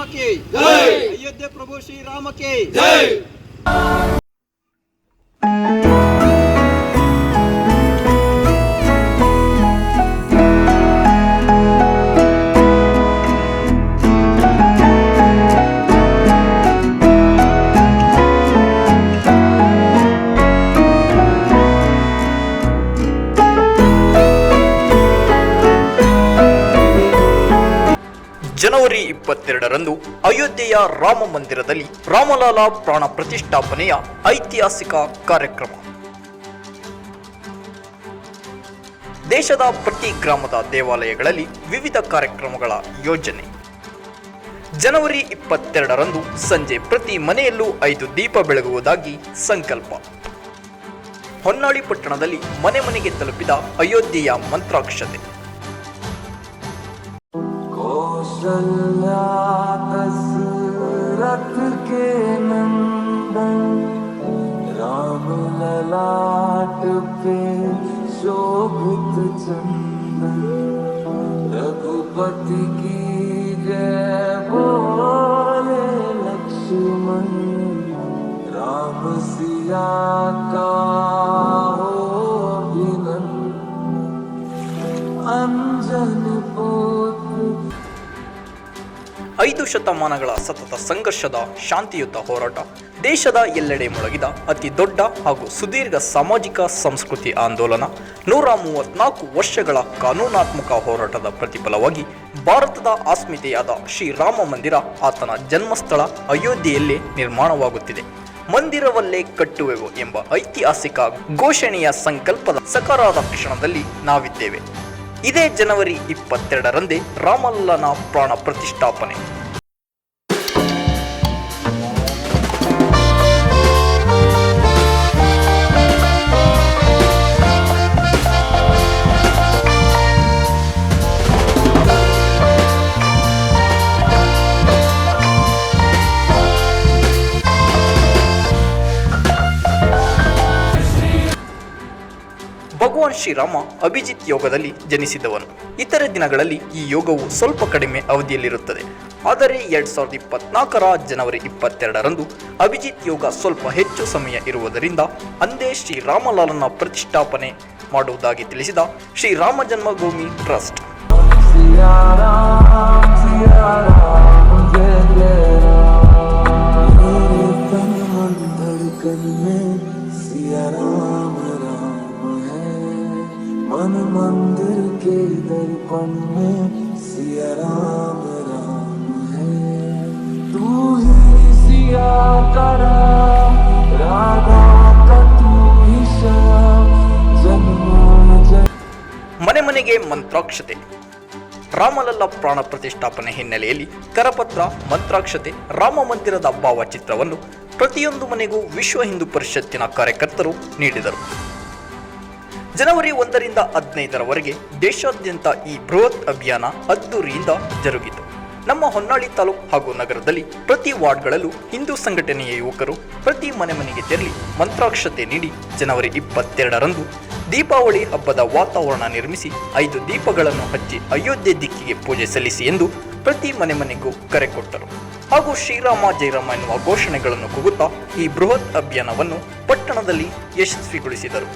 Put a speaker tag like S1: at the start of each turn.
S1: రామకి
S2: జై
S1: అయోధ్య ప్రభు శ్రీరామకి
S2: జై
S3: ಜನವರಿ ಇಪ್ಪತ್ತೆರಡರಂದು ಅಯೋಧ್ಯೆಯ ರಾಮ ಮಂದಿರದಲ್ಲಿ ರಾಮಲಾಲ ಪ್ರಾಣ ಪ್ರತಿಷ್ಠಾಪನೆಯ ಐತಿಹಾಸಿಕ ಕಾರ್ಯಕ್ರಮ. ದೇಶದ ಪ್ರತಿ ಗ್ರಾಮದ ದೇವಾಲಯಗಳಲ್ಲಿ ವಿವಿಧ ಕಾರ್ಯಕ್ರಮಗಳ ಯೋಜನೆ. ಜನವರಿ ಇಪ್ಪತ್ತೆರಡರಂದು ಸಂಜೆ ಪ್ರತಿ ಮನೆಯಲ್ಲೂ ಐದು ದೀಪ ಬೆಳಗುವುದಾಗಿ ಸಂಕಲ್ಪ. ಹೊನ್ನಾಳಿ ಪಟ್ಟಣದಲ್ಲಿ ಮನೆ ಮನೆಗೆ ತಲುಪಿದ ಅಯೋಧ್ಯೆಯ ಮಂತ್ರಾಕ್ಷತೆ.
S4: कौशल्या दशरथ के नंदन। राम ललाट पे शोभित चंदन। रघुपति की जय बोले लक्ष्मण। राम सिया का हो अभिनंदन। अंजन
S3: ಐದು ಶತಮಾನಗಳ ಸತತ ಸಂಘರ್ಷದ ಶಾಂತಿಯುತ ಹೋರಾಟ ದೇಶದ ಎಲ್ಲೆಡೆ ಮೊಳಗಿದ ಅತಿ ದೊಡ್ಡ ಹಾಗೂ ಸುದೀರ್ಘ ಸಾಮಾಜಿಕ ಸಂಸ್ಕೃತಿ ಆಂದೋಲನ. ನೂರ ಮೂವತ್ನಾಲ್ಕು ವರ್ಷಗಳ ಕಾನೂನಾತ್ಮಕ ಹೋರಾಟದ ಪ್ರತಿಫಲವಾಗಿ ಭಾರತದ ಅಸ್ಮಿತೆಯಾದ ಶ್ರೀರಾಮ ಮಂದಿರ ಆತನ ಜನ್ಮಸ್ಥಳ ಅಯೋಧ್ಯೆಯಲ್ಲೇ ನಿರ್ಮಾಣವಾಗುತ್ತಿದೆ. ಮಂದಿರವಲ್ಲೇ ಕಟ್ಟುವೆವು ಎಂಬ ಐತಿಹಾಸಿಕ ಘೋಷಣೆಯ ಸಂಕಲ್ಪದ ಸಕಾರಾದ ಕ್ಷಣದಲ್ಲಿ ನಾವಿದ್ದೇವೆ. ಇದೇ ಜನವರಿ ಇಪ್ಪತ್ತೆರಡರಂದೇ ರಾಮಲ್ಲನ ಪ್ರಾಣ ಪ್ರತಿಷ್ಠಾಪನೆ. ಭಗವಾನ್ ಶ್ರೀರಾಮ ಅಭಿಜಿತ್ ಯೋಗದಲ್ಲಿ ಜನಿಸಿದವನು. ಇತರ ದಿನಗಳಲ್ಲಿ ಈ ಯೋಗವು ಸ್ವಲ್ಪ ಕಡಿಮೆ ಅವಧಿಯಲ್ಲಿರುತ್ತದೆ. ಆದರೆ ಎರಡ್ ಸಾವಿರದ ಇಪ್ಪತ್ನಾಲ್ಕರ ಜನವರಿ ಇಪ್ಪತ್ತೆರಡರಂದು ಅಭಿಜಿತ್ ಯೋಗ ಸ್ವಲ್ಪ ಹೆಚ್ಚು ಸಮಯ ಇರುವುದರಿಂದ ಅಂದೇ ಶ್ರೀರಾಮಲಾಲನ ಪ್ರತಿಷ್ಠಾಪನೆ ಮಾಡುವುದಾಗಿ ತಿಳಿಸಿದ ಶ್ರೀರಾಮ ಜನ್ಮಭೂಮಿ ಟ್ರಸ್ಟ್.
S4: मन मंदिर के दर्पण में सिया राम राम है तू ही सिया का राम राधा का तू ही श्याम जन्मा जन्म
S3: ಮನೆ ಮನೆಗೆ ಮಂತ್ರಾಕ್ಷತೆ ರಾಮಲಲ್ಲ ಪ್ರಾಣ ಪ್ರತಿಷ್ಠಾಪನೆ ಹಿನ್ನೆಲೆಯಲ್ಲಿ ಕರಪತ್ರ ಮಂತ್ರಾಕ್ಷತೆ ರಾಮ ಮಂದಿರದ ಭಾವಚಿತ್ರವನ್ನು ಪ್ರತಿಯೊಂದು ಮನೆಗೂ ವಿಶ್ವ ಹಿಂದೂ ಪರಿಷತ್ತಿನ ಕಾರ್ಯಕರ್ತರು ನೀಡಿದರು ಜನವರಿ ಒಂದರಿಂದ ಹದಿನೈದರವರೆಗೆ ದೇಶಾದ್ಯಂತ ಈ ಬೃಹತ್ ಅಭಿಯಾನ ಅದ್ದೂರಿಯಿಂದ ಜರುಗಿತು. ನಮ್ಮ ಹೊನ್ನಾಳಿ ತಾಲೂಕು ಹಾಗೂ ನಗರದಲ್ಲಿ ಪ್ರತಿ ವಾರ್ಡ್ಗಳಲ್ಲೂ ಹಿಂದೂ ಸಂಘಟನೆಯ ಯುವಕರು ಪ್ರತಿ ಮನೆ ಮನೆಗೆ ತೆರಳಿ ಮಂತ್ರಾಕ್ಷತೆ ನೀಡಿ ಜನವರಿ ಇಪ್ಪತ್ತೆರಡರಂದು ದೀಪಾವಳಿ ಹಬ್ಬದ ವಾತಾವರಣ ನಿರ್ಮಿಸಿ ಐದು ದೀಪಗಳನ್ನು ಹಚ್ಚಿ ಅಯೋಧ್ಯೆ ದಿಕ್ಕಿಗೆ ಪೂಜೆ ಸಲ್ಲಿಸಿ ಎಂದು ಪ್ರತಿ ಮನೆ ಮನೆಗೂ ಕರೆ ಕೊಟ್ಟರು. ಹಾಗೂ ಶ್ರೀರಾಮ ಜಯರಾಮ ಎನ್ನುವ ಘೋಷಣೆಗಳನ್ನು ಕೂಗುತ್ತಾ ಈ ಬೃಹತ್ ಅಭಿಯಾನವನ್ನು ಪಟ್ಟಣದಲ್ಲಿ ಯಶಸ್ವಿಗೊಳಿಸಿದರು.